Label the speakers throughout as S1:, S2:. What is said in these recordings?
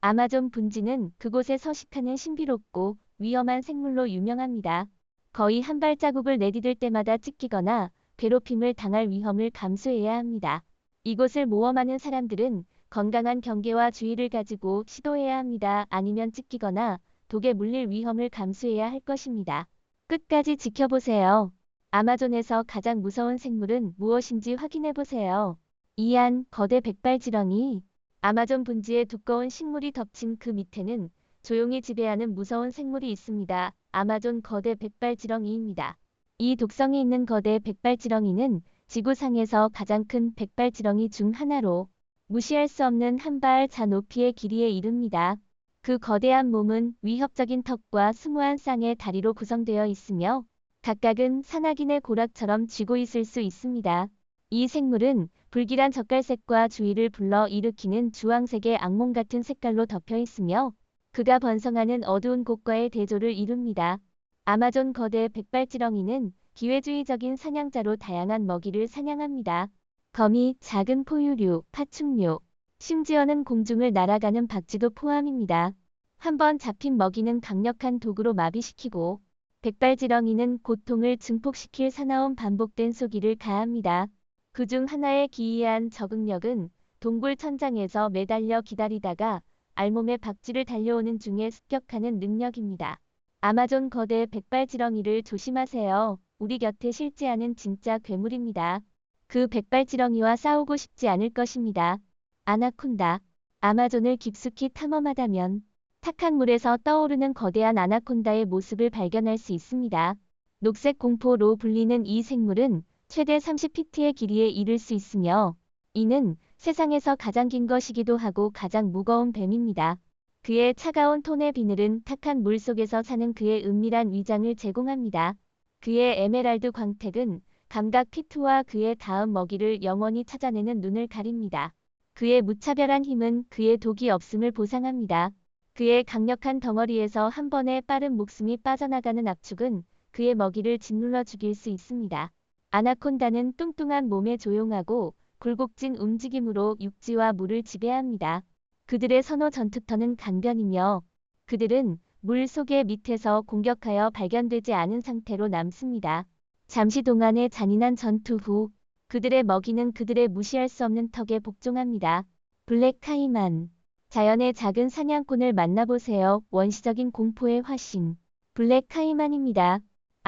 S1: 아마존 분지는 그곳에 서식하는 신비롭고 위험한 생물로 유명합니다. 거의 한 발자국을 내디딜 때마다 찢기거나 괴롭힘을 당할 위험을 감수해야 합니다. 이곳을 모험하는 사람들은 건강한 경계와 주의를 가지고 시도해야 합니다. 아니면 찢기거나 독에 물릴 위험을 감수해야 할 것입니다. 끝까지 지켜보세요. 아마존에서 가장 무서운 생물은 무엇인지 확인해 보세요. 이안 거대 백발지렁이 아마존 분지에 두꺼운 식물이 덮친 그 밑에는 조용히 지배하는 무서운 생물이 있습니다. 아마존 거대 백발지렁이입니다. 이 독성이 있는 거대 백발지렁이는 지구상에서 가장 큰 백발지렁이 중 하나로 무시할 수 없는 한 발자 높이의 길이에 이릅니다. 그 거대한 몸은 위협적인 턱과 스무한 쌍의 다리로 구성되어 있으며 각각은 산악인의 고락처럼 쥐고 있을 수 있습니다. 이 생물은 불길한 젓갈색과 주의를 불러 일으키는 주황색의 악몽 같은 색깔로 덮여 있으며 그가 번성하는 어두운 곳과의 대조를 이룹니다. 아마존 거대 백발지렁이는 기회주의적인 사냥자로 다양한 먹이를 사냥합니다. 거미, 작은 포유류, 파충류, 심지어는 공중을 날아가는 박쥐도 포함입니다. 한번 잡힌 먹이는 강력한 도구로 마비시키고 백발지렁이는 고통을 증폭시킬 사나운 반복된 쏘기를 가합니다. 그 중 하나의 기이한 적응력은 동굴 천장에서 매달려 기다리다가 알몸에 박쥐를 달려오는 중에 습격하는 능력입니다. 아마존 거대 백발지렁이를 조심하세요. 우리 곁에 실제하는 진짜 괴물입니다. 그 백발지렁이와 싸우고 싶지 않을 것입니다. 아나콘다. 아마존을 깊숙이 탐험하다면 탁한 물에서 떠오르는 거대한 아나콘다의 모습을 발견할 수 있습니다. 녹색 공포로 불리는 이 생물은 최대 30피트의 길이에 이를 수 있으며 이는 세상에서 가장 긴 것이기도 하고 가장 무거운 뱀입니다. 그의 차가운 톤의 비늘은 탁한 물 속에서 사는 그의 은밀한 위장을 제공합니다. 그의 에메랄드 광택은 감각 피트와 그의 다음 먹이를 영원히 찾아내는 눈을 가립니다. 그의 무차별한 힘은 그의 독이 없음을 보상합니다. 그의 강력한 덩어리에서 한 번에 빠른 목숨이 빠져나가는 압축은 그의 먹이를 짓눌러 죽일 수 있습니다. 아나콘다는 뚱뚱한 몸에 조용하고 굴곡진 움직임으로 육지와 물을 지배합니다. 그들의 선호 전투터는 강변이며 그들은 물 속의 밑에서 공격하여 발견되지 않은 상태로 남습니다. 잠시 동안의 잔인한 전투 후 그들의 먹이는 그들의 무시할 수 없는 턱에 복종합니다. 블랙 카이만 자연의 작은 사냥꾼을 만나보세요. 원시적인 공포의 화신 블랙 카이만입니다.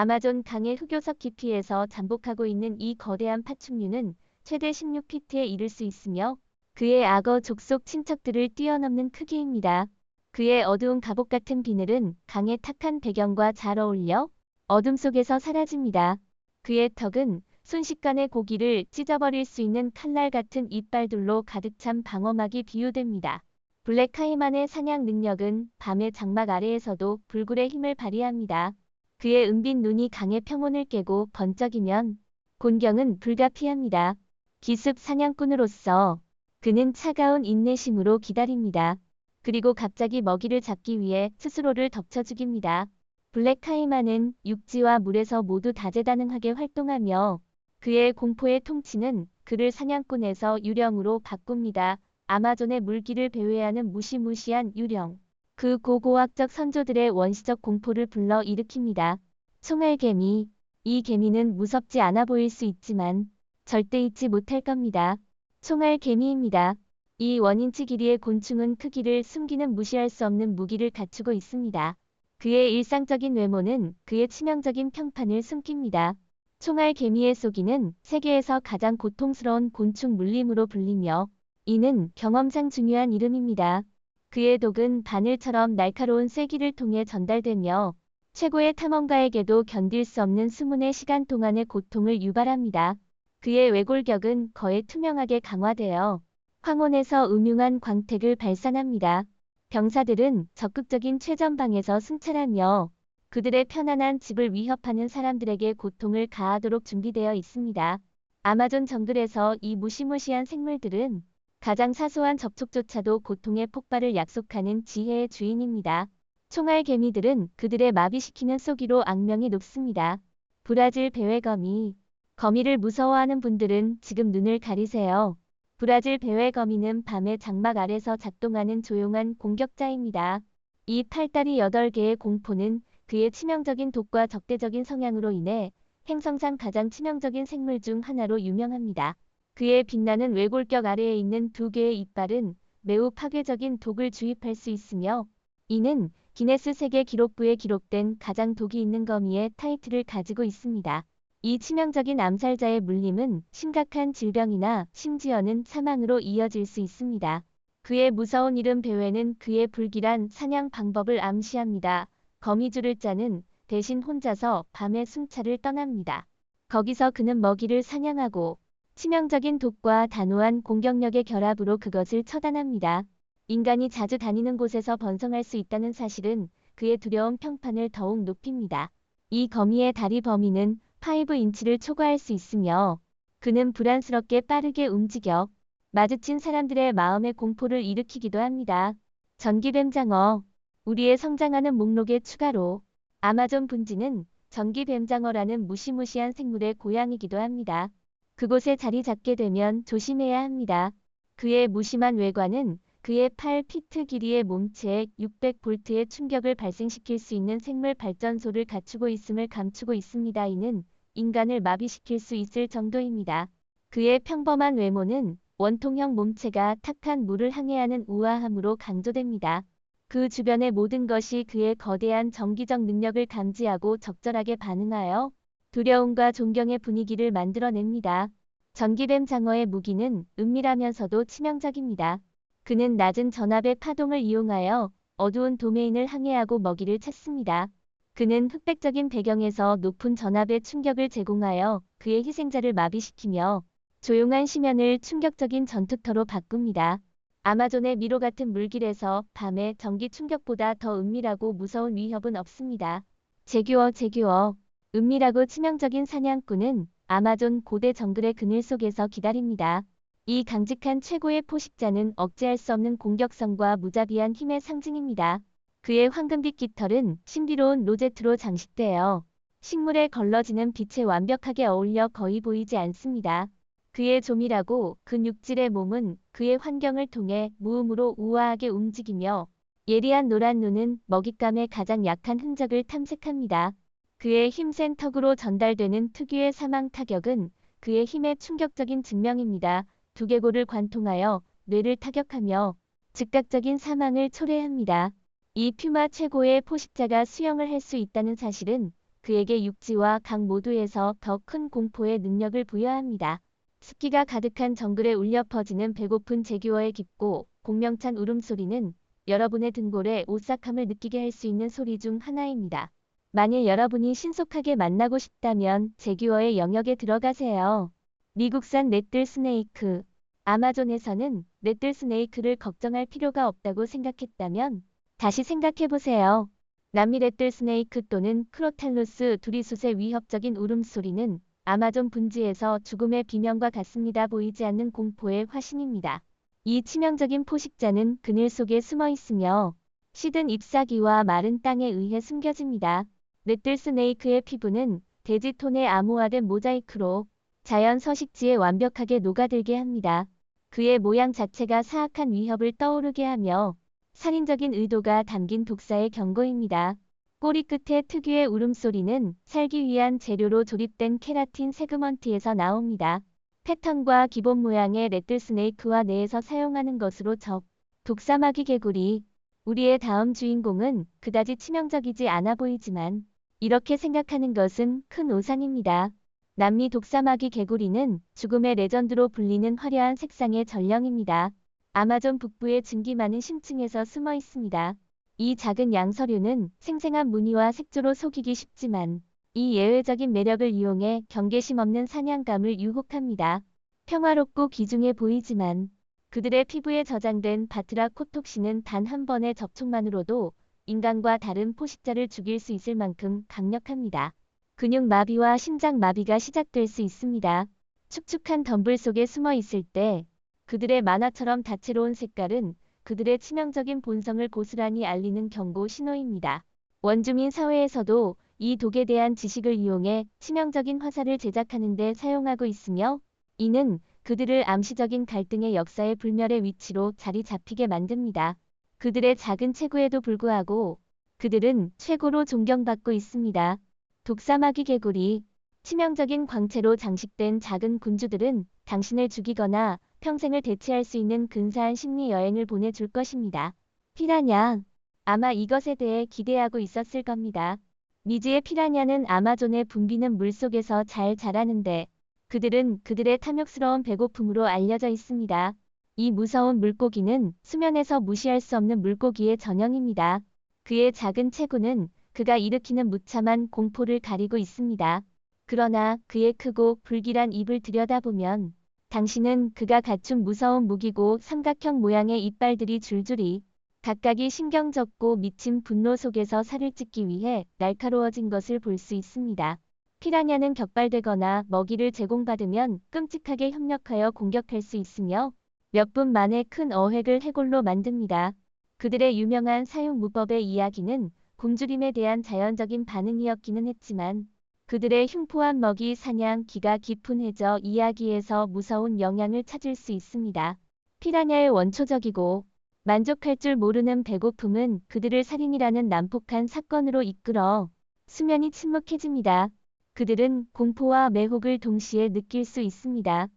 S1: 아마존 강의 흑요석 깊이에서 잠복하고 있는 이 거대한 파충류는 최대 16피트에 이를 수 있으며 그의 악어 족속 친척들을 뛰어넘는 크기입니다. 그의 어두운 갑옷 같은 비늘은 강의 탁한 배경과 잘 어울려 어둠 속에서 사라집니다. 그의 턱은 순식간에 고기를 찢어버릴 수 있는 칼날 같은 이빨들로 가득 찬 방어막이 비유됩니다. 블랙하이만의 사냥 능력은 밤의 장막 아래에서도 불굴의 힘을 발휘합니다. 그의 은빛 눈이 강의 평온을 깨고 번쩍이면 곤경은 불가피합니다. 기습 사냥꾼으로서 그는 차가운 인내심으로 기다립니다. 그리고 갑자기 먹이를 잡기 위해 스스로를 덮쳐 죽입니다. 블랙하이만은 육지와 물에서 모두 다재다능하게 활동하며 그의 공포의 통치는 그를 사냥꾼에서 유령으로 바꿉니다. 아마존의 물기를 배회하는 무시무시한 유령. 그 고고학적 선조들의 원시적 공포를 불러 일으킵니다. 총알개미. 이 개미는 무섭지 않아 보일 수 있지만 절대 잊지 못할 겁니다. 총알개미입니다. 이 원인치 길이의 곤충은 크기를 숨기는 무시할 수 없는 무기를 갖추고 있습니다. 그의 일상적인 외모는 그의 치명적인 평판을 숨깁니다. 총알개미의 쏘기는 세계에서 가장 고통스러운 곤충 물림으로 불리며 이는 경험상 중요한 이름입니다. 그의 독은 바늘처럼 날카로운 쐐기를 통해 전달되며 최고의 탐험가에게도 견딜 수 없는 수문의 시간 동안의 고통을 유발합니다. 그의 외골격은 거의 투명하게 강화되어 황혼에서 음흉한 광택을 발산합니다. 병사들은 적극적인 최전방에서 승찰하며 그들의 편안한 집을 위협하는 사람들에게 고통을 가하도록 준비되어 있습니다. 아마존 정글에서 이 무시무시한 생물들은 가장 사소한 접촉조차도 고통의 폭발을 약속하는 지혜의 주인입니다. 총알 개미들은 그들의 마비시키는 쏘기로 악명이 높습니다. 브라질 배회거미. 거미를 무서워하는 분들은 지금 눈을 가리세요. 브라질 배회 거미는 밤의 장막 아래서 작동하는 조용한 공격자입니다. 이 팔다리 8개의 공포는 그의 치명적인 독과 적대적인 성향으로 인해 행성상 가장 치명적인 생물 중 하나로 유명합니다. 그의 빛나는 외골격 아래에 있는 두 개의 이빨은 매우 파괴적인 독을 주입할 수 있으며 이는 기네스 세계 기록부에 기록된 가장 독이 있는 거미의 타이틀을 가지고 있습니다. 이 치명적인 암살자의 물림은 심각한 질병이나 심지어는 사망으로 이어질 수 있습니다. 그의 무서운 이름 배회는 그의 불길한 사냥 방법을 암시합니다. 거미줄을 짜는 대신 혼자서 밤에 순찰을 떠납니다. 거기서 그는 먹이를 사냥하고 치명적인 독과 단호한 공격력의 결합으로 그것을 처단합니다. 인간이 자주 다니는 곳에서 번성할 수 있다는 사실은 그의 두려운 평판을 더욱 높입니다. 이 거미의 다리 범위는 5인치를 초과할 수 있으며 그는 불안스럽게 빠르게 움직여 마주친 사람들의 마음의 공포를 일으키기도 합니다. 전기뱀장어 우리의 성장하는 목록의 추가로 아마존 분지는 전기뱀장어라는 무시무시한 생물의 고향이기도 합니다. 그곳에 자리 잡게 되면 조심해야 합니다. 그의 무심한 외관은 그의 8피트 길이의 몸체에 600볼트의 충격을 발생시킬 수 있는 생물 발전소를 갖추고 있음을 감추고 있습니다. 이는 인간을 마비시킬 수 있을 정도입니다. 그의 평범한 외모는 원통형 몸체가 탁한 물을 항해하는 우아함으로 강조됩니다. 그 주변의 모든 것이 그의 거대한 정기적 능력을 감지하고 적절하게 반응하여 두려움과 존경의 분위기를 만들어냅니다. 전기뱀 장어의 무기는 은밀하면서도 치명적입니다. 그는 낮은 전압의 파동을 이용하여 어두운 도메인을 항해하고 먹이를 찾습니다. 그는 흑백적인 배경에서 높은 전압의 충격을 제공하여 그의 희생자를 마비시키며 조용한 심연을 충격적인 전투터로 바꿉니다. 아마존의 미로 같은 물길에서 밤의 전기 충격보다 더 은밀하고 무서운 위협은 없습니다. 제규어 제규어 은밀하고 치명적인 사냥꾼은 아마존 고대 정글의 그늘 속에서 기다립니다. 이 강직한 최고의 포식자는 억제할 수 없는 공격성과 무자비한 힘의 상징입니다. 그의 황금빛 깃털은 신비로운 로제트로 장식되어 식물에 걸러지는 빛에 완벽하게 어울려 거의 보이지 않습니다. 그의 조밀하고 근육질의 몸은 그의 환경을 통해 무음으로 우아하게 움직이며 예리한 노란 눈은 먹잇감의 가장 약한 흔적을 탐색합니다. 그의 힘센 턱으로 전달되는 특유의 사망 타격은 그의 힘의 충격적인 증명입니다. 두개골을 관통하여 뇌를 타격하며 즉각적인 사망을 초래합니다. 이 퓨마 최고의 포식자가 수영을 할 수 있다는 사실은 그에게 육지와 강 모두에서 더 큰 공포의 능력을 부여합니다. 습기가 가득한 정글에 울려 퍼지는 배고픈 제규어의 깊고 공명찬 울음소리는 여러분의 등골에 오싹함을 느끼게 할 수 있는 소리 중 하나입니다. 만일 여러분이 신속하게 만나고 싶다면 제규어의 영역에 들어가세요. 미국산 넷들 스네이크 아마존에서는 넷들 스네이크를 걱정할 필요가 없다고 생각했다면 다시 생각해보세요. 남미 넷들 스네이크 또는 크로탈로스 두리숫의 위협적인 울음소리는 아마존 분지에서 죽음의 비명과 같습니다. 보이지 않는 공포의 화신입니다. 이 치명적인 포식자는 그늘 속에 숨어 있으며 시든 잎사귀와 마른 땅에 의해 숨겨집니다. 넷들 스네이크의 피부는 돼지톤의 암호화된 모자이크로 자연 서식지에 완벽하게 녹아들게 합니다. 그의 모양 자체가 사악한 위협을 떠오르게 하며 살인적인 의도가 담긴 독사의 경고입니다. 꼬리 끝의 특유의 울음소리는 살기 위한 재료로 조립된 케라틴 세그먼트에서 나옵니다. 패턴과 기본 모양의 레틀스네이크와 내에서 사용하는 것으로 적, 독사마귀 개구리. 우리의 다음 주인공은 그다지 치명적이지 않아 보이지만 이렇게 생각하는 것은 큰 오산입니다. 남미 독사마귀 개구리는 죽음의 레전드로 불리는 화려한 색상의 전령입니다. 아마존 북부의 증기 많은 심층에서 숨어 있습니다. 이 작은 양서류는 생생한 무늬와 색조로 속이기 쉽지만 이 예외적인 매력을 이용해 경계심 없는 사냥감을 유혹합니다. 평화롭고 귀중해 보이지만 그들의 피부에 저장된 바트라 코톡신은 단 한 번의 접촉만으로도 인간과 다른 포식자를 죽일 수 있을 만큼 강력합니다. 근육 마비와 심장 마비가 시작될 수 있습니다. 축축한 덤불 속에 숨어 있을 때 그들의 만화처럼 다채로운 색깔은 그들의 치명적인 본성을 고스란히 알리는 경고 신호입니다. 원주민 사회에서도 이 독에 대한 지식을 이용해 치명적인 화살을 제작하는 데 사용하고 있으며 이는 그들을 암시적인 갈등의 역사의 불멸의 위치로 자리 잡히게 만듭니다. 그들의 작은 체구에도 불구하고 그들은 최고로 존경받고 있습니다. 독사마귀 개구리, 치명적인 광채로 장식된 작은 군주들은 당신을 죽이거나 평생을 대체할 수 있는 근사한 심리 여행을 보내줄 것입니다. 피라냐, 아마 이것에 대해 기대하고 있었을 겁니다. 미지의 피라냐는 아마존의 붐비는 물속에서 잘 자라는데 그들은 그들의 탐욕스러운 배고픔으로 알려져 있습니다. 이 무서운 물고기는 수면에서 무시할 수 없는 물고기의 전형입니다. 그의 작은 체구는 그가 일으키는 무참한 공포를 가리고 있습니다. 그러나 그의 크고 불길한 입을 들여다보면 당신은 그가 갖춘 무서운 무기고 삼각형 모양의 이빨들이 줄줄이 각각이 신경적고 미친 분노 속에서 살을 찢기 위해 날카로워진 것을 볼 수 있습니다. 피라냐는 격발되거나 먹이를 제공받으면 끔찍하게 협력하여 공격할 수 있으며 몇 분 만에 큰 어획을 해골로 만듭니다. 그들의 유명한 사육 무법의 이야기는 굶주림에 대한 자연적인 반응이었기는 했지만 그들의 흉포한 먹이 사냥 기가 깊은 해저 이야기에서 무서운 영향을 찾을 수 있습니다. 피라냐의 원초적이고 만족할 줄 모르는 배고픔은 그들을 살인이라는 난폭한 사건으로 이끌어 수면이 침묵해집니다. 그들은 공포와 매혹을 동시에 느낄 수 있습니다.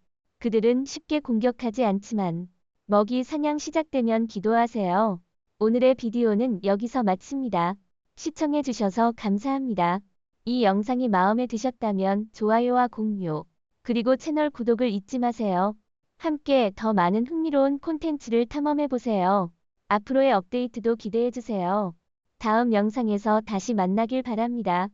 S1: 그들은 쉽게 공격하지 않지만 먹이 사냥 시작되면 기도하세요. 오늘의 비디오는 여기서 마칩니다. 시청해주셔서 감사합니다. 이 영상이 마음에 드셨다면 좋아요와 공유, 그리고 채널 구독을 잊지 마세요. 함께 더 많은 흥미로운 콘텐츠를 탐험해보세요. 앞으로의 업데이트도 기대해주세요. 다음 영상에서 다시 만나길 바랍니다.